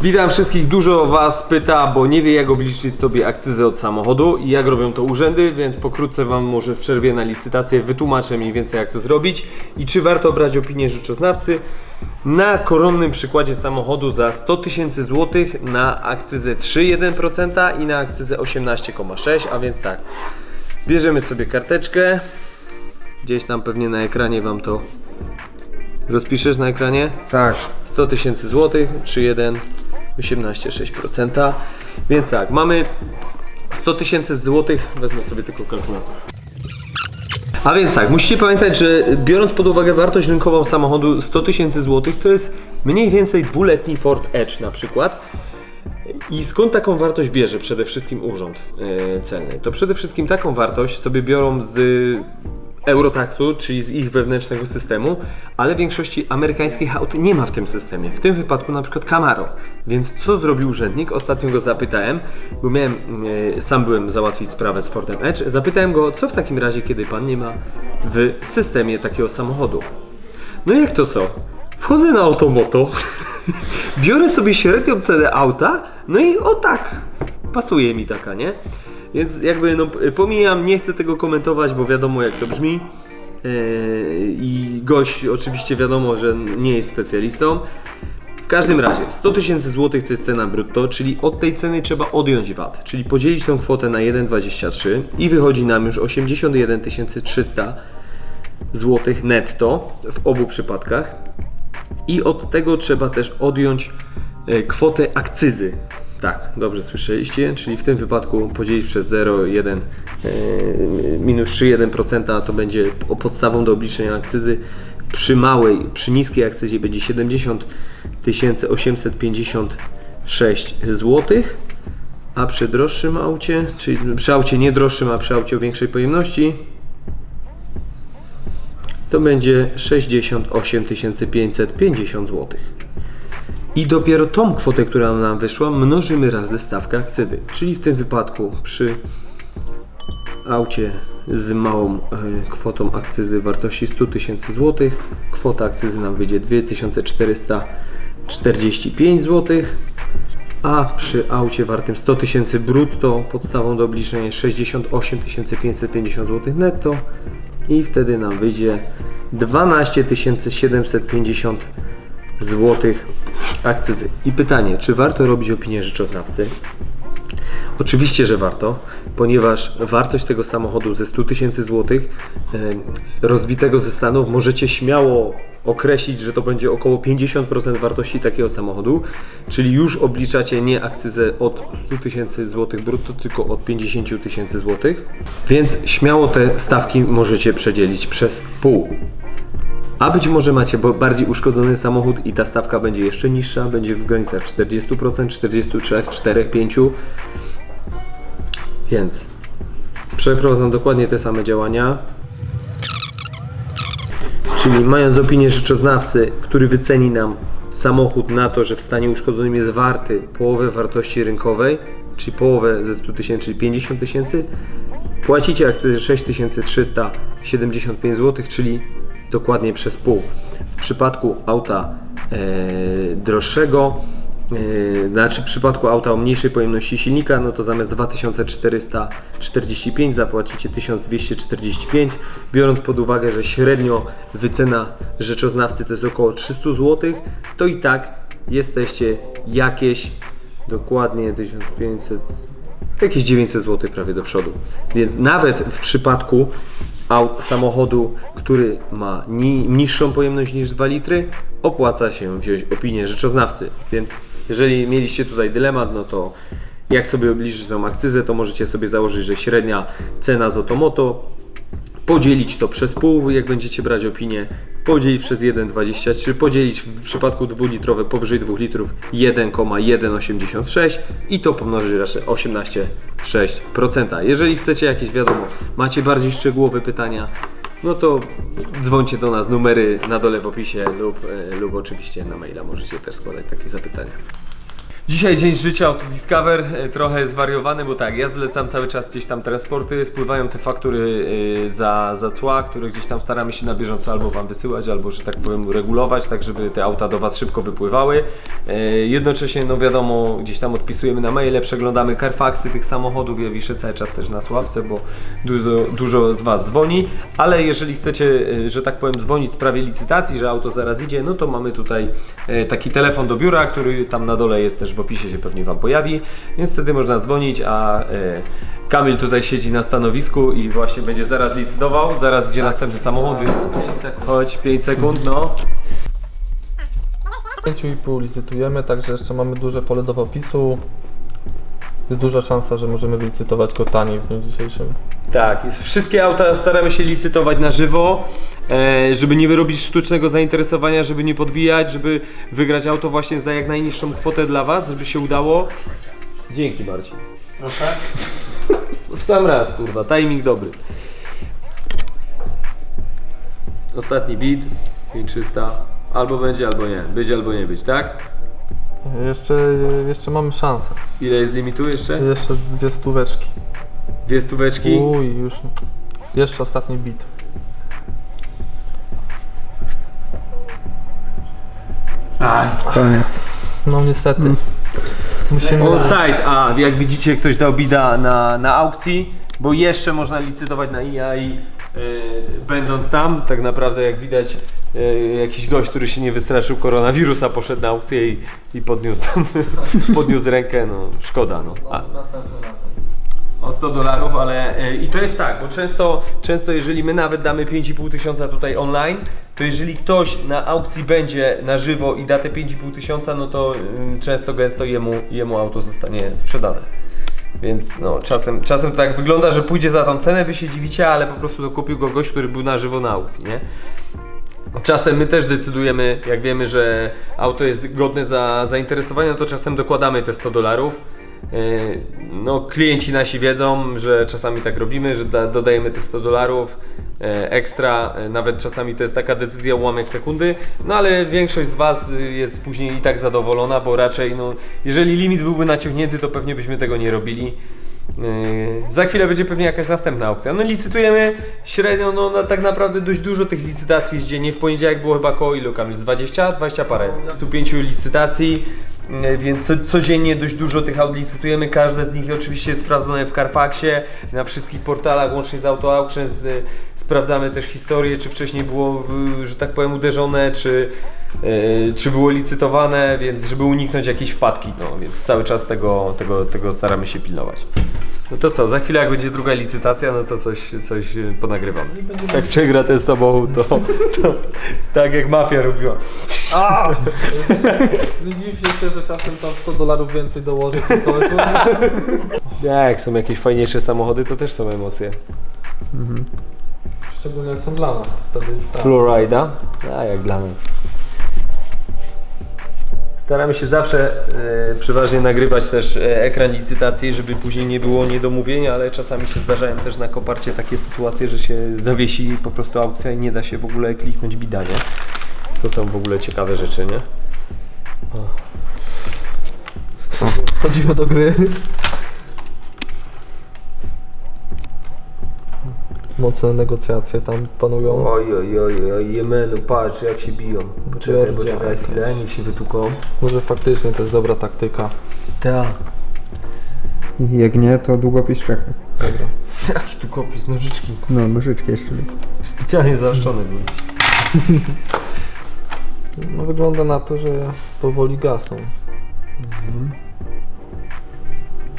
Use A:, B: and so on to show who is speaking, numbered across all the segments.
A: Witam wszystkich. Dużo Was pyta, bo nie wie jak obliczyć sobie akcyzę od samochodu i jak robią to urzędy, więc pokrótce Wam może w przerwie na licytację wytłumaczę mniej więcej jak to zrobić i czy warto brać opinię rzeczoznawcy na koronnym przykładzie samochodu za 100 tysięcy złotych na akcyzę 3,1% i na akcyzę 18,6%, a więc tak. Bierzemy sobie karteczkę. Gdzieś tam pewnie na ekranie Wam to rozpiszesz na ekranie.
B: Tak.
A: 100 tysięcy złotych, 3,1, 18,6%. Więc tak, mamy 100 tysięcy złotych, wezmę sobie tylko kalkulator. A więc tak, musicie pamiętać, że biorąc pod uwagę wartość rynkową samochodu 100 tysięcy złotych, to jest mniej więcej dwuletni Ford Edge na przykład. I skąd taką wartość bierze przede wszystkim urząd yy, celny? To przede wszystkim taką wartość sobie biorą z Eurotaxu, czyli z ich wewnętrznego systemu, ale większości amerykańskich aut nie ma w tym systemie. W tym wypadku na przykład Camaro. Więc co zrobił urzędnik? Ostatnio go zapytałem, bo miałem, yy, sam byłem załatwić sprawę z Fordem Edge. Zapytałem go, co w takim razie, kiedy pan nie ma w systemie takiego samochodu. No jak to co? Wchodzę na Automoto, biorę sobie średnią cenę auta, no i o tak, pasuje mi taka, nie? Więc jakby no pomijam, nie chcę tego komentować, bo wiadomo jak to brzmi. Yy, I gość oczywiście wiadomo, że nie jest specjalistą. W każdym razie 100 tysięcy złotych to jest cena brutto, czyli od tej ceny trzeba odjąć VAT, czyli podzielić tą kwotę na 1,23 i wychodzi nam już 81 300 złotych netto w obu przypadkach. I od tego trzeba też odjąć e, kwotę akcyzy. Tak, dobrze słyszeliście, czyli w tym wypadku podzielić przez 0,1 e, minus 3,1% to będzie po- podstawą do obliczenia akcyzy. Przy małej, przy niskiej akcyzie będzie 70 856 zł, a przy droższym aucie, czyli przy aucie nie droższym, a przy aucie o większej pojemności to będzie 68 550 zł. I dopiero tą kwotę, która nam wyszła, mnożymy razy stawkę akcyzy. Czyli w tym wypadku przy aucie z małą e, kwotą akcyzy wartości 100 tysięcy złotych, kwota akcyzy nam wyjdzie 2445 zł, a przy aucie wartym 100 tysięcy brutto podstawą do obliczenia jest 68 550 zł netto i wtedy nam wyjdzie 12 750 zł akcyzy. I pytanie, czy warto robić opinię rzeczoznawcy? Oczywiście, że warto, ponieważ wartość tego samochodu ze 100 tysięcy złotych e, rozbitego ze Stanów możecie śmiało określić, że to będzie około 50% wartości takiego samochodu, czyli już obliczacie nie akcyzę od 100 tysięcy złotych brutto, tylko od 50 tysięcy złotych, więc śmiało te stawki możecie przedzielić przez pół. A być może macie bardziej uszkodzony samochód i ta stawka będzie jeszcze niższa, będzie w granicach 40%, 43, 4, 5. Więc przeprowadzam dokładnie te same działania. Czyli mając opinię rzeczoznawcy, który wyceni nam samochód na to, że w stanie uszkodzonym jest warty połowę wartości rynkowej, czyli połowę ze 100 tysięcy, czyli 50 tysięcy, płacicie akcyzę 6375 zł, czyli dokładnie przez pół. W przypadku auta e, droższego, e, znaczy w przypadku auta o mniejszej pojemności silnika, no to zamiast 2445 zapłacicie 1245, biorąc pod uwagę, że średnio wycena rzeczoznawcy to jest około 300 zł, to i tak jesteście jakieś dokładnie 1500 jakieś 900 zł prawie do przodu. Więc nawet w przypadku aut, samochodu, który ma ni, niższą pojemność niż 2 litry, opłaca się wziąć opinię rzeczoznawcy. Więc jeżeli mieliście tutaj dylemat, no to jak sobie obliczyć tą akcyzę, to możecie sobie założyć, że średnia cena z Otomoto podzielić to przez pół, jak będziecie brać opinię, podzielić przez 1,23, podzielić w przypadku dwulitrowe powyżej 2 litrów 1,186 i to pomnożyć raczej 18,6%. Jeżeli chcecie jakieś, wiadomo, macie bardziej szczegółowe pytania, no to dzwońcie do nas, numery na dole w opisie lub, e, lub oczywiście na maila możecie też składać takie zapytania. Dzisiaj dzień życia Auto Discover, e, trochę zwariowany, bo tak, ja zlecam cały czas gdzieś tam transporty, spływają te faktury e, za, za cła, które gdzieś tam staramy się na bieżąco albo Wam wysyłać, albo, że tak powiem, regulować, tak żeby te auta do Was szybko wypływały. E, Jednocześnie, no wiadomo, gdzieś tam odpisujemy na maile, przeglądamy Carfaxy tych samochodów, ja wiszę cały czas też na Sławce, bo dużo, dużo z Was dzwoni, ale jeżeli chcecie, że tak powiem, dzwonić w sprawie licytacji, że auto zaraz idzie, no to mamy tutaj taki telefon do biura, który tam na dole jest też w opisie się pewnie Wam pojawi, więc wtedy można dzwonić, a e, Kamil tutaj siedzi na stanowisku i właśnie będzie zaraz licytował, zaraz idzie następny samochód, więc chodź 5 sekund, no.
B: 5,5 licytujemy, także jeszcze mamy duże pole do popisu. Jest duża szansa, że możemy wylicytować go taniej w dniu dzisiejszym.
A: Tak, jest, wszystkie auta staramy się licytować na żywo, żeby nie robić sztucznego zainteresowania, żeby nie podbijać, żeby wygrać auto właśnie za jak najniższą kwotę dla Was, żeby się udało. Dzięki Marcin.
B: Proszę?
A: W sam raz, kurwa, timing dobry. Ostatni bit, 5300. Albo będzie, albo nie. Być, albo nie być, tak?
B: Jeszcze, jeszcze mamy szansę.
A: Ile jest limitu jeszcze?
B: Jeszcze dwie stóweczki.
A: Dwie stóweczki.
B: Uj, już. Jeszcze ostatni bit.
A: Aj.
C: Koniec.
B: No niestety. Musimy.
A: Offside, a jak widzicie ktoś dał bida na, na aukcji, bo jeszcze można licytować na IA i e, będąc tam, tak naprawdę jak widać e, jakiś gość, który się nie wystraszył koronawirusa poszedł na aukcję i, i podniósł tam, podniósł rękę, no szkoda no. A, o 100 dolarów, ale e, i to jest tak, bo często, często jeżeli my nawet damy 5,5 tysiąca tutaj online, to jeżeli ktoś na aukcji będzie na żywo i da te 5,5 tysiąca, no to ym, często gęsto jemu, jemu auto zostanie sprzedane. Więc no, czasem, czasem to tak wygląda, że pójdzie za tą cenę, wy się dziwicie, ale po prostu dokupił go gość, który był na żywo na aukcji, nie? Czasem my też decydujemy, jak wiemy, że auto jest godne za zainteresowania, to czasem dokładamy te 100 dolarów. Yy, No, klienci nasi wiedzą, że czasami tak robimy, że da, dodajemy te 100 dolarów e, ekstra, e, nawet czasami to jest taka decyzja ułamek sekundy, no ale większość z Was jest później i tak zadowolona, bo raczej, no, jeżeli limit byłby naciągnięty, to pewnie byśmy tego nie robili. Yy, za chwilę będzie pewnie jakaś następna aukcja. No licytujemy średnio, no na, tak naprawdę dość dużo tych licytacji jest dziennie. W poniedziałek było chyba koło ilu Kamil? Z 20? 20 parę. 105 licytacji, yy, więc co, codziennie dość dużo tych aut licytujemy. Każde z nich oczywiście jest sprawdzone w Carfaxie, na wszystkich portalach, łącznie z Auto. Yy, sprawdzamy też historię, czy wcześniej było, że tak powiem, uderzone, czy, yy, czy było licytowane, więc żeby uniknąć jakiejś wpadki, no więc cały czas tego, tego, tego staramy się pilnować. No to co, za chwilę jak będzie druga licytacja, no to coś, coś yy, ponagrywamy. Jak przegra ten samochód, to, to tak jak mafia robiła.
B: Nie dziw się, że czasem tam 100 dolarów więcej dołoży. czy coś.
A: Jak są jakieś fajniejsze samochody, to też są emocje.
B: Szczególnie jak są dla nas. to Wtedy już tak.
A: Florida, a jak dla nas. Staramy się zawsze e, przeważnie nagrywać też e, ekran licytacji, żeby później nie było niedomówienia, ale czasami się zdarzają też na koparcie takie sytuacje, że się zawiesi po prostu aukcja i nie da się w ogóle kliknąć bida, nie? To są w ogóle ciekawe rzeczy, nie?
B: Chodzimy do gry. Mocne negocjacje tam panują.
A: Oj, oj, oj, oj, Jemenu, patrz jak się biją. Poczekaj,
B: Georgia
A: poczekaj
B: jakaś.
A: chwilę, niech się wytuką.
B: Może faktycznie to jest dobra taktyka.
A: Tak.
C: Jak nie, to długopis czeka.
B: Dobra.
A: Jaki tu kopis, nożyczki.
C: No, nożyczki jeszcze.
A: Specjalnie zaoszczone były.
B: No wygląda na to, że powoli gasną.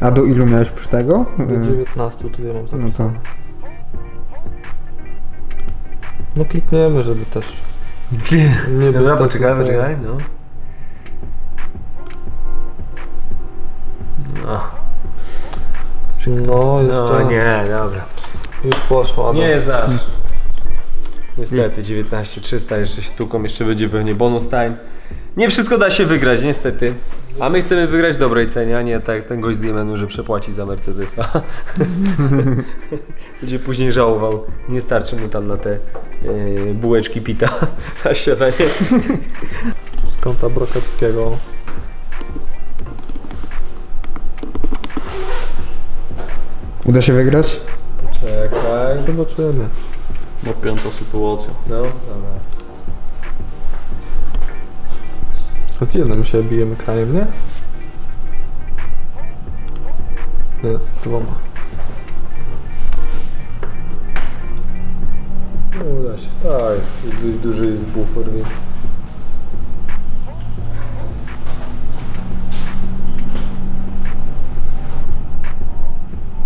C: A do ilu miałeś przy tego?
B: Do
C: Y,
B: 19 tutaj mam
C: No to
B: zapisane. No klikniemy, żeby też nie
A: Dobra,
B: tacy
A: poczekaj,
B: te-
A: poczekaj, no. No,
B: No, jeszcze
A: no nie, dobra.
B: już poszło.
A: Nie znasz. Niestety, 19300, jeszcze się tuką, jeszcze będzie pewnie bonus time. Nie wszystko da się wygrać, niestety. A my chcemy wygrać w dobrej cenie, a nie tak ten gość z Jemenu, że przepłaci za Mercedesa. Będzie później żałował. Nie starczy mu tam na te yy, bułeczki pita na śniadanie.
B: Z kąta Brokowskiego.
C: Uda się wygrać?
A: Czekaj.
B: Zobaczymy.
D: No piąta sytuacja.
A: No, dobra.
B: Z jednym się bijemy krajem, nie? Nie, z dwoma.
A: No, uda się. Tak, jest dość duży bufor, więc...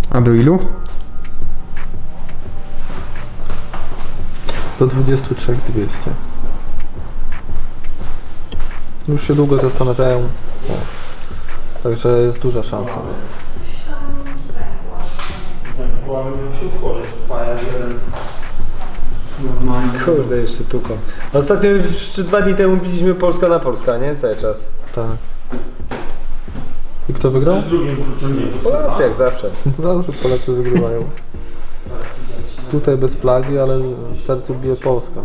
C: A do ilu?
B: Do 23 200. Już się długo zastanawiają. O. Także jest duża szansa.
A: Kurde, jeszcze tuką. Ostatnio jeszcze dwa dni temu biliśmy Polska na Polska, nie? Cały czas.
B: Tak. I kto wygrał?
A: Polacy jak zawsze.
B: Zawsze Polacy wygrywają. Tutaj bez flagi, ale w sercu bije Polska.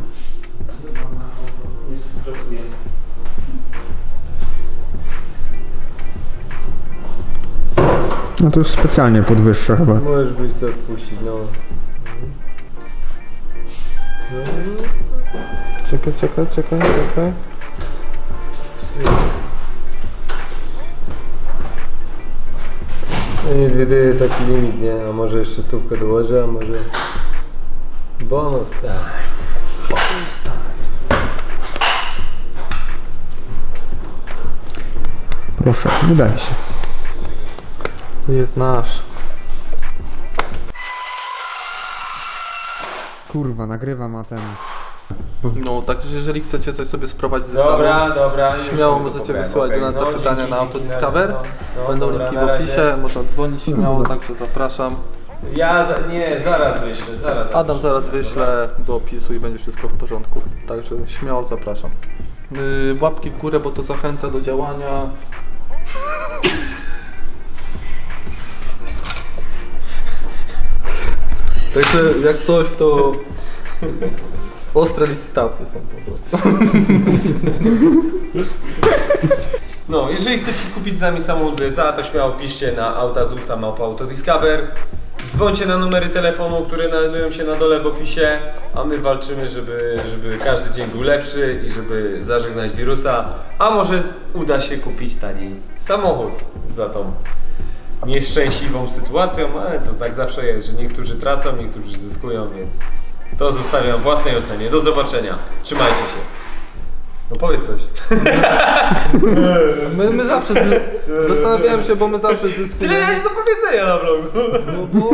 C: No to już specjalnie podwyższę chyba.
A: Możesz być sobie odpuścić, no.
B: Czekaj, czekaj, czekaj, czekaj.
A: No niezwiedzy taki limit, nie? A może jeszcze stówkę dołożę, a może... Bonus, tak.
C: Proszę, udaje się.
B: Jest nasz.
C: Kurwa, nagrywam, a ten...
B: No, także jeżeli chcecie coś sobie sprowadzić ze
A: Dobra, dobra. już
B: śmiało możecie wysyłać do nas
A: No,
B: zapytania
A: dzięki,
B: na
A: dzięki,
B: Autodiscover.
A: no, no,
B: Będą
A: dobra,
B: linki w
A: na razie.
B: opisie, można dzwonić śmiało, także zapraszam.
A: Ja za, nie, zaraz wyślę, zaraz.
B: Adam zaraz wyślę do opisu i będzie wszystko w porządku. Także śmiało zapraszam. Yy, łapki w górę, bo to zachęca do działania. Także jak coś to ostre licytacje są po prostu.
A: No, jeżeli chcecie kupić z nami samochód za, to śmiało piszcie na Autazusa małpa Autodiscover. Dzwońcie na numery telefonu, które znajdują się na dole w opisie, a my walczymy, żeby, żeby każdy dzień był lepszy i żeby zażegnać wirusa. A może uda się kupić taniej samochód za tą nieszczęśliwą sytuacją, ale to tak zawsze jest, że niektórzy tracą, niektórzy zyskują, więc to zostawiam własnej ocenie. Do zobaczenia. Trzymajcie się. No powiedz coś.
B: My, my zawsze zy... zastanawiałem się, bo my zawsze zyskujemy.
A: Tyle miałeś do powiedzenia na vlogu.
B: No bo